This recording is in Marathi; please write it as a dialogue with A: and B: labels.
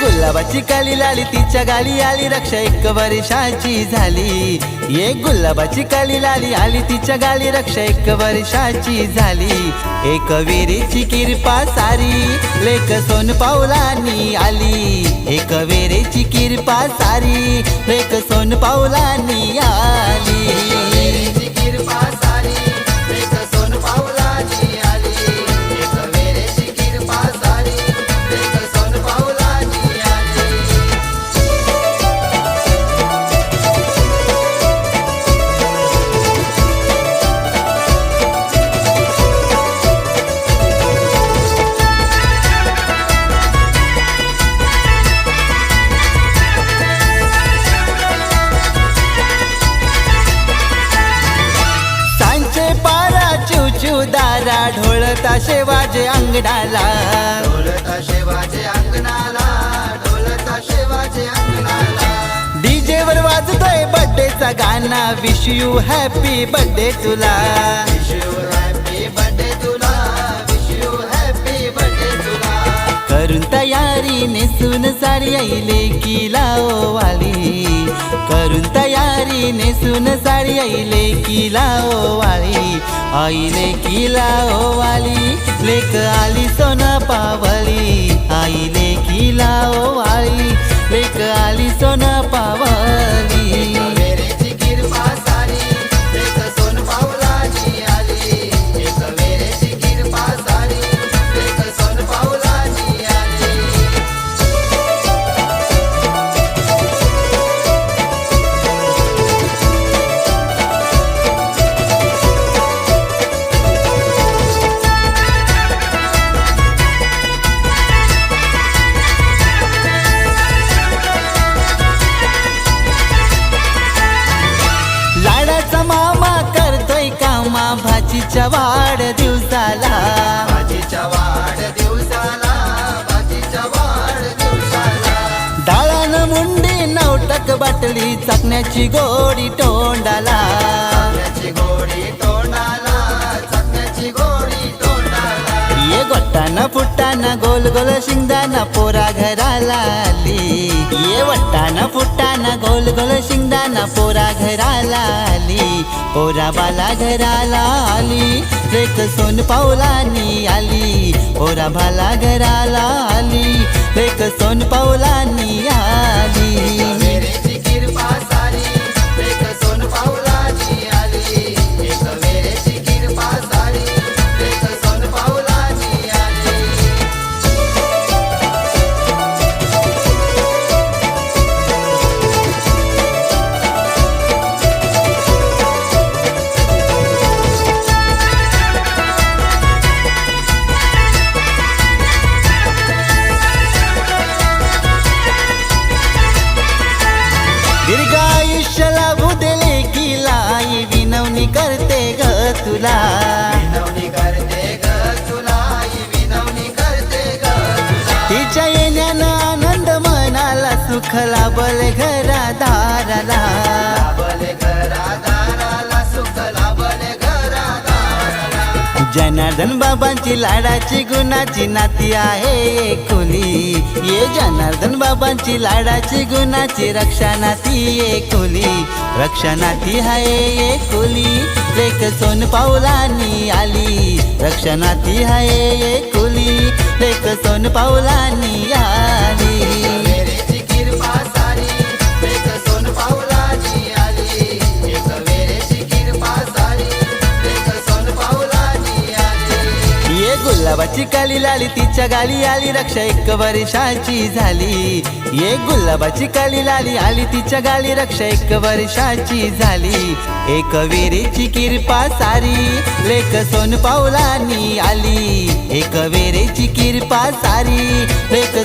A: गुलाबाची काली लाली तिच्या गाली आली. रक्षा एक वर्षाची झाली. एक गुलाबाची काली लाली आली तिच्या गाली रक्षा एक वर्षाची झाली. एक वेरेची किरपा सारी लेक सोन पावलानी आली. एक वेरेची किरपा सारी लेक सोन पावलानी आली. ढोळ ताशे वाजे अंगणाला. ढोल ताशे वाजे अंगणाला ढोल ताशे वाजे अंगणाला. डीजे वर वाजतोय बर्थडेचा गाणा wish you happy birthday birthday तुला विश यू हॅपी बर्थडे तुला. करून तयारी नेसून साडी आईले की वाली करून तयारी नेसून साडी आईले की वाली आईले की वाली लेक आली सोन पावली आई लेखी लाओ वाली लेक आली सोन पावली भाजीच्या वाढ दिवसाला. भाजीच्या वाढ दिवसाला भाजीच्या वाढ दिवसाला. डाळान मुंडी नवटक बाटली चाकण्याची गोडी तोंडाला. गोडी तोंडाला चाकण्याची गोडी तोंडाला. ये गोट्टाना फुट्टाना गोल गोल शिंगदाना पोरा घराला आली. ये वट्टाना फुट्टाना गोल गोल शिंगदाना पोरा घराला आली. पोरा बाला घराला आली. रेख सोन पावलानी आली. पोरा भाला घराला आली. रेख सोन पावलानी आली तुला. विनवणी करते ग तुला विनवणी करते ग तिच्या येण्यानं आनंद मनाला सुख लाभल घरा दाराला जनार्दन बाबांची लाडाची गुणाची नाती आहे एकुली. ये जनार्दन बाबांची लाडाची गुणाची रक्षा नाती एकुली. रक्षा नाती आहे एकुली. लेख सोन पावलानी आली. रक्षा नाती आहे एकुली. लेख सोन पावलानी आली. गुलाबाची काली लाली तिच्या गाली आली. रक्षा एक वर्षाची झाली. ये गुलाबाची काली लाली आली तिच्या गाली रक्षा एक वर्षाची झाली. एक वेरेची किरपा सारी लेख सोन पावलानी आली. एक वेरेची किरपा सारी लेख